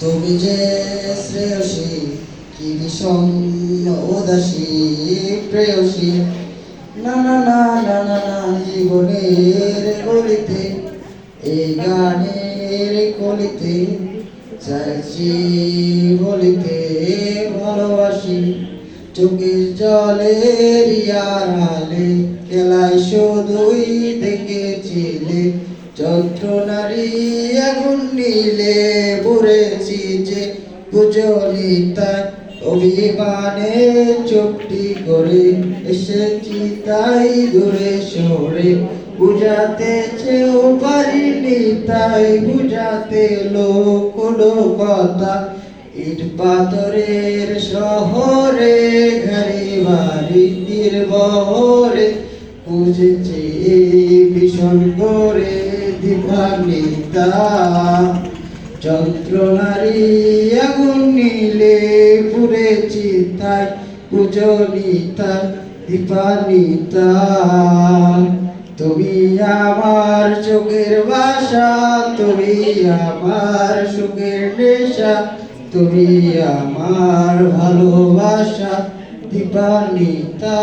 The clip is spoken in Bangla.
তুমি যে শ্রেয়সী, কি বিষণ্ণ উদাসী, প্রেয়সী। না না না না না না, জীবনের গলিতে এই গানের কলিতে, চাইছি বলিতে ভালোবাসি। চোখের জলের আড়ালে খেলায় শুধুই দেখেছিলে যন্ত্রণারি আগুন নীলে পড়েছি যে পুজলিতা অভিমানে চোখটি করে এসেছি তাই দূরে সরে। বুঝাতে চেয়েও পারিনি তাই বুঝাতে লোক হলো কথা। ইট পাথরের শহরে ঘরে বাড়ি নির্বহরে। বুঝেছি ভীষণ করে দিভানিতা যন্ত্রণারি আগুন নীলে পুড়েছি তাই পূজনিতা, দীপানিতা। তুমি আমার চোখের বাসা, তুমি আমার সুখের নেশা, তুমি আমার ভালোবাসা, দীপানিতা।